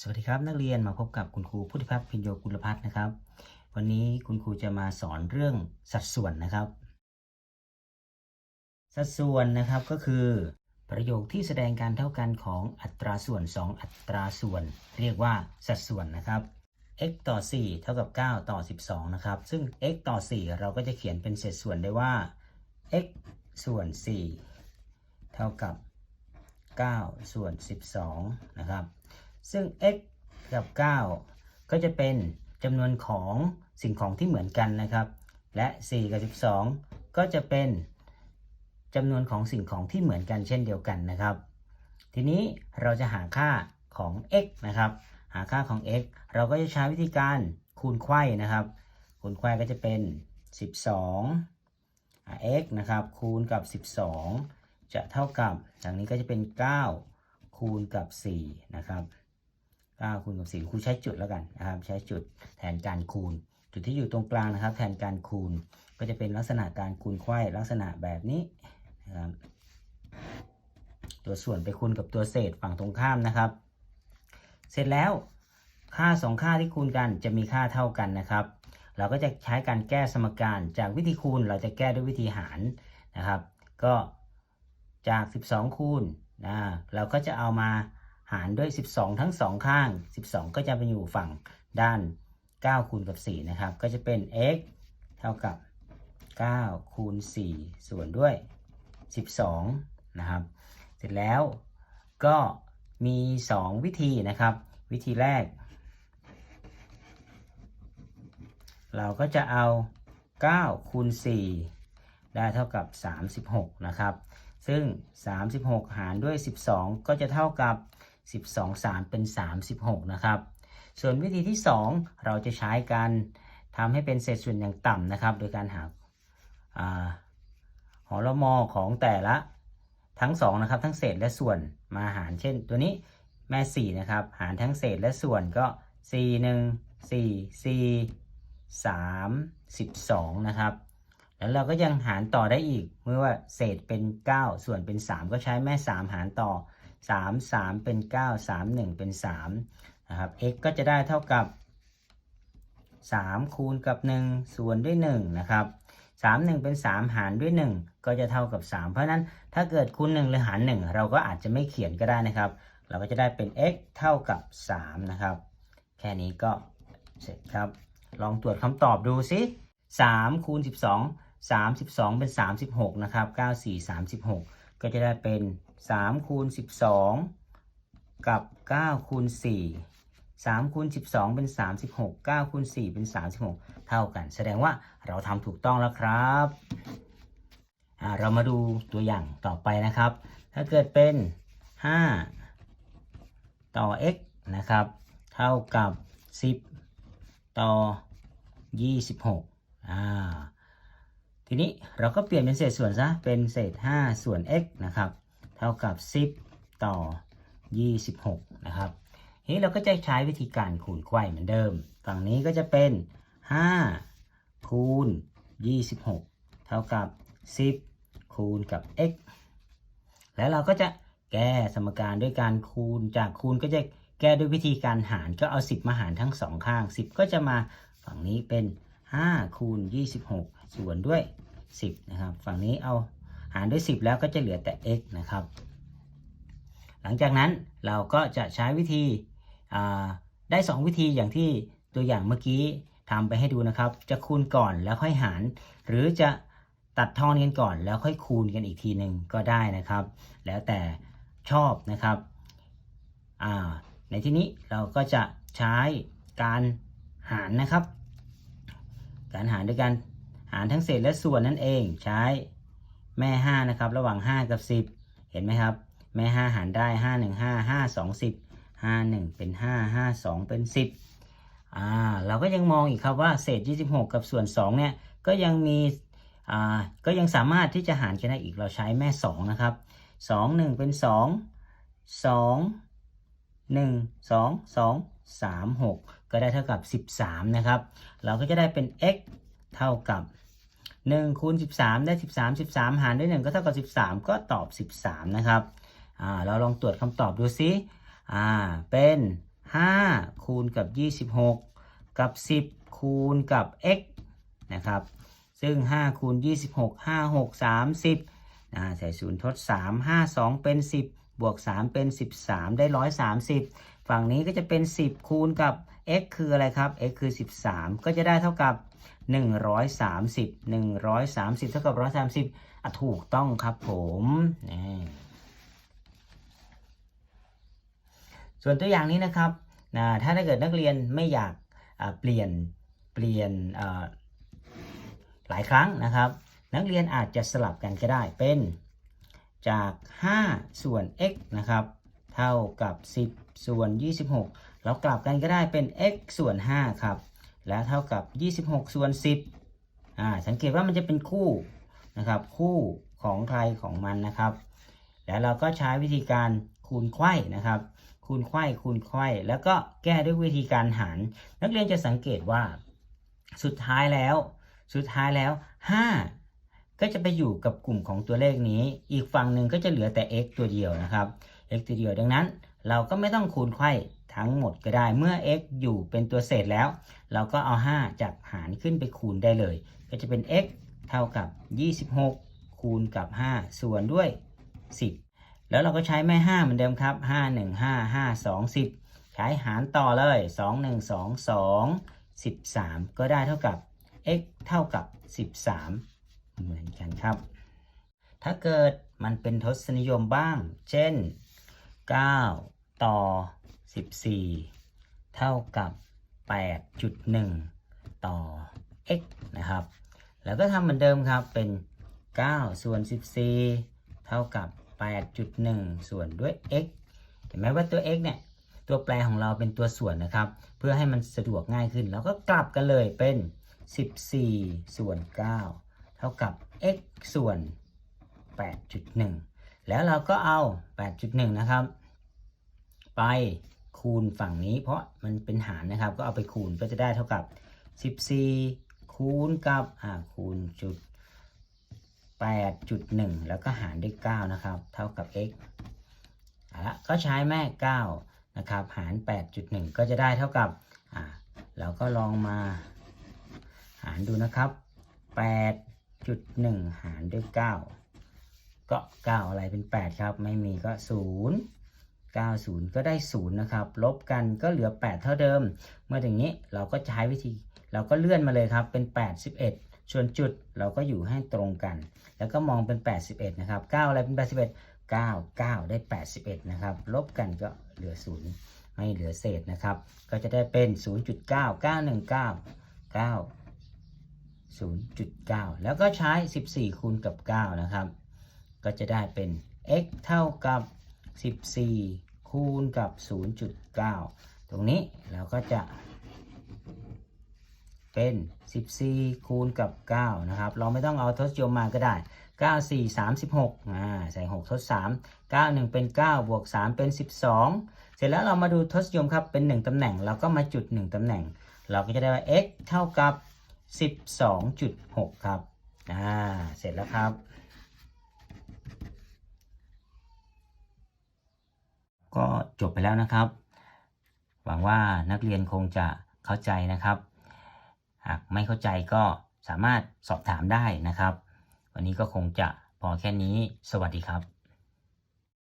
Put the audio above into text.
สวัสดีครับนักเรียนมาพบกับคุณครูพุทธิพัฒน์พิญโยกุลพัฒน์นะครับ วันนี้คุณครูจะมาสอนเรื่องสัดส่วนนะครับ สัดส่วนนะครับก็คือ ประโยคที่แสดงการเท่ากันของอัตราส่วน 2 อัตราส่วน เรียกว่าสัดส่วนนะครับ x ต่อ 4 เท่ากับ 9 ต่อ 12 นะครับ ซึ่ง x ต่อ 4 เราก็จะเขียนเป็นเศษส่วนได้ว่า x ส่วน 4 เท่ากับ 9 ส่วน 12 นะครับ ซึ่ง x กับ 9 ก็จะเป็นจำนวนของสิ่งของที่เหมือนกันนะครับ และ 4 กับ 12 ก็จะเป็นจำนวนของสิ่งของที่เหมือนกันเช่นเดียวกันนะครับ ทีนี้เราจะหาค่าของ x นะครับ หาค่าของ x เราก็จะใช้วิธีการคูณไขว้นะครับ คูณไขว้ก็จะเป็น 12อ่า x นะครับ คูณกับ 12 จะเท่ากับอย่างนี้ก็จะเป็น 9 คูณกับ 4 นะครับ 9คูณกับ4ครูใช้จุดแล้วกันนะครับ ใช้จุดแทนการคูณ จุดที่อยู่ตรงกลางนะครับ แทนการคูณก็จะเป็นลักษณะการคูณไขว้ลักษณะแบบนี้นะครับตัวส่วนไปคูณกับตัวเศษฝั่งตรงข้ามนะครับ เสร็จแล้วค่า 2 ค่าที่คูณกันจะมีค่าเท่ากันนะครับ เราก็จะใช้การแก้สมการจากวิธีคูณเราจะแก้ด้วยวิธีหารนะครับ ก็จาก 12 คูณนะเราก็จะเอามา หารด้วย 12 ทั้ง 2 ข้าง 12 ก็จะไปอยู่ฝั่งด้าน9คูณกับ4นะครับ ก็จะเป็น x เท่ากับ 9 คูณ 4 ส่วนด้วย 12 นะครับ เสร็จแล้วก็มี 2 วิธีนะครับ วิธีแรก เราก็จะเอา 9 คูณ 4 ได้เท่ากับ 36 นะครับ ซึ่ง 36 หารด้วย 12 ก็จะเท่ากับ 12 3 เป็น 36 นะครับ ส่วนวิธีที่ 2 เราจะใช้การทำให้เป็นเศษส่วนอย่างต่ำนะครับ โดยการหาหอละมอของแต่ละทั้ง2นะครับทั้งเศษและส่วนมาหารเช่น ตัวนี้แม่ 4 นะครับ หารทั้งเศษและส่วนก็ 4 1 4 4 3 12นะครับ แล้วเราก็ยังหารต่อได้อีก เมื่อว่าเศษเป็น 9 ส่วนเป็น 3 ก็ใช้แม่ 3 หารต่อ 3 3 เป็น 9 3 1 เป็น3นะครับ x ก็จะได้เท่ากับ 3 คูณกับ 1 ส่วนด้วย1นะครับ3 1 เป็น 3 หารด้วย 1 ก็จะเท่ากับ 3 เพราะนั้นถ้าเกิดคูณ 1 หรือหาร 1 เราก็อาจจะไม่เขียนก็ได้นะครับ เราก็จะได้เป็น x เท่ากับ 3 นะครับ แค่นี้ก็เสร็จครับ ลองตรวจคำตอบดูสิ3คูณ 12 32 เป็น 36 นะครับ 94 36 ก็จะได้เป็น 3คูณ12 กับ9คูณ4 3คูณ12 เป็น 36 9คูณ4เป็น 36 เท่ากัน แสดงว่าเราทำถูกต้องแล้วครับเรามาดูตัวอย่างต่อไปนะครับ ถ้าเกิดเป็น 5 ต่อ x นะครับ เท่ากับ 10 ต่อ 26อ่าทีนี้เราก็เปลี่ยนเป็นเศษส่วนซะ เป็นเศษ 5 ส่วน x นะครับ เท่ากับ 10 ต่อ 26 นะครับทีนี้เราก็จะใช้วิธีการคูณไขว้เหมือนเดิม ฝั่งนี้ก็จะเป็น 5 คูณ 26 เท่ากับ 10 คูณกับ x แล้วเราก็จะแก้สมการด้วยการคูณ จากคูณก็จะแก้ด้วยวิธีการหารก็เอา 10 มาหารทั้งสองข้าง 10 ก็จะมาฝั่งนี้เป็น 5 คูณ 26 ส่วนด้วย 10 นะครับ ฝั่งนี้เอา หารด้วย 10 แล้วก็จะเหลือแต่ x นะครับ หลังจากนั้นเราก็จะใช้วิธีได้ 2 วิธีอย่างที่ตัวอย่างเมื่อกี้ทำไปให้ดูนะครับ จะคูณก่อนแล้วค่อยหาร หรือจะตัดทอนกันก่อนแล้วค่อยคูณกันอีกทีหนึ่งก็ได้นะครับ แล้วแต่ชอบนะครับในที่นี้เราก็จะใช้การหารนะครับ การหารด้วยกันหารทั้งเศษและส่วนนั่นเองใช้ แม่ 5 นะครับ ระหว่าง 5 กับ 10 เห็นไหมครับ แม่ 5 หารได้ 5 1 5 5 2 10 5 1 เป็น 5 5 2 เป็น 10อ่าเราก็ยังมองอีกครับว่าเศษ 26 กับส่วน 2 เนี่ย ก็ยังมีอ่าก็ยังสามารถที่จะหารกันได้อีกเราใช้แม่ 2 นะครับ 2 1 เป็น 2 2 1 2 2 3 6 ก็ได้เท่ากับ 13 นะครับ เราก็จะได้เป็น x เท่ากับ 1คูณ13 ได้ 13 13 หารด้วย 1 ก็เท่ากับ 13 ก็ตอบ 13 นะครับอ่าเราลองตรวจคำตอบดูซิอ่าเป็น 5 คูณกับ 26 กับ 10 คูณกับ x นะครับ ซึ่ง 5 คูณ 26 5 6 30อ่าใส่ศูนย์ทด 3 5 2 เป็น 10 บวก 3 เป็น 13 ได้ 130 ฝั่งนี้ก็จะเป็น 10 คูณกับ x คืออะไรครับ x คือ 13 ก็จะได้เท่ากับ 130 130 เท่ากับ 130อะถูกต้องครับผมนี่ส่วนตัวอย่างนี้นะครับนะถ้าถ้าเกิดนักเรียนไม่อยากเปลี่ยนเปลี่ยนหลายครั้งนะครับ นักเรียนอาจจะสลับกันก็ได้เป็นจาก 5 ส่วน x นะครับ เท่ากับ 10 ส่วน 26เรากลับกันก็ได้เป็น x ส่วน 5 ครับ และเท่ากับ 26 ส่วน 10อ่าสังเกตว่ามันจะเป็นคู่นะครับ คู่ของใครของมันนะครับ แล้วเราก็ใช้วิธีการคูณไขว้นะครับ คูณไขว้คูณไขว้แล้วก็แก้ด้วยวิธีการหาร นักเรียนจะสังเกตว่า สุดท้ายแล้ว สุดท้ายแล้ว 5 ก็จะไปอยู่กับกลุ่มของตัวเลขนี้ อีกฝั่งหนึ่งก็จะเหลือแต่ x ตัวเดียวนะครับ x ตัวเดียวดังนั้น เราก็ไม่ต้องคูณไขว้ ทั้งหมดก็ได้เมื่อ x อยู่เป็นตัวเศษแล้ว เราก็เอา 5 จากหารขึ้นไปคูณได้เลย ก็จะเป็น x เท่ากับ 26 คูณกับ 5 ส่วนด้วย 10 แล้วเราก็ใช้แม่5เหมือนเดิมครับ 5 1 5 5 2 10 ใช้หารต่อเลย 2 1 2 2 13 ก็ได้เท่ากับ x เท่ากับ 13 เหมือนกันครับ ถ้าเกิดมันเป็นทศนิยมบ้าง เช่น 9 ต่อ 14 เท่ากับ 8.1 ต่อ x นะครับ แล้วก็ทำเหมือนเดิมครับเป็น 9 ส่วน 14 เท่ากับ 8.1 ส่วนด้วย x เห็นไหมว่าตัว x เนี่ยตัวแปรของเราเป็นตัวส่วนนะครับ เพื่อให้มันสะดวกง่ายขึ้นเราก็กลับกันเลยเป็น 14 ส่วน 9 เท่ากับ x ส่วน 8.1 แล้วเราก็เอา 8.1 นะครับ ไป คูณฝั่งนี้เพราะมันเป็นหารนะครับ ก็เอาไปคูณก็จะได้เท่ากับ 14 คูณกับอ่าคูณจุด8.1 แล้วก็หารด้วย9นะครับ เท่ากับ x อะก็ใช้แม่9นะครับ หาร 8.1 ก็จะได้เท่ากับอ่าเราก็ลองมาหารดูนะครับ 8.1 หารด้วย 9 ก็ 9 อะไรเป็น 8 ครับ ไม่มีก็ 0 90 ก็ได้ 0 นะครับ ลบกันก็เหลือ 8 เท่าเดิม เมื่ออย่างนี้เราก็ใช้วิธี เราก็เลื่อนมาเลยครับ เป็น81ส่วนจุดเราก็อยู่ให้ตรงกัน แล้วก็มองเป็น 81 นะครับ 9 อะไรเป็น 81 9 9 ได้ 81 นะครับ ลบกันก็เหลือ 0 ไม่เหลือเศษนะครับ ก็จะได้เป็น 0.9919 9 0.9 แล้วก็ใช้ 14 คูณกับ 9 นะครับ ก็จะได้เป็น x เท่ากับ 14 คูณกับ 0.9 ตรงนี้เราก็จะ เป็น 14 คูณกับ 9 นะครับ เราไม่ต้องเอาทศนิยมมาก็ได้ 9 4 36อ่าใส่6ทด3 9 1 เป็น 9 บวก 3 เป็น 12 เสร็จแล้วเรามาดูทศนิยมครับ เป็น 1ตำแหน่ง เราก็มาจุด 1ตำแหน่ง เราก็จะได้ว่า x เท่ากับ 12.6 ครับอ่าเสร็จแล้วครับ ก็จบไปแล้วนะครับ หวังว่านักเรียนคงจะเข้าใจนะครับ หากไม่เข้าใจก็สามารถสอบถามได้นะครับ วันนี้ก็คงจะพอแค่นี้ สวัสดีครับ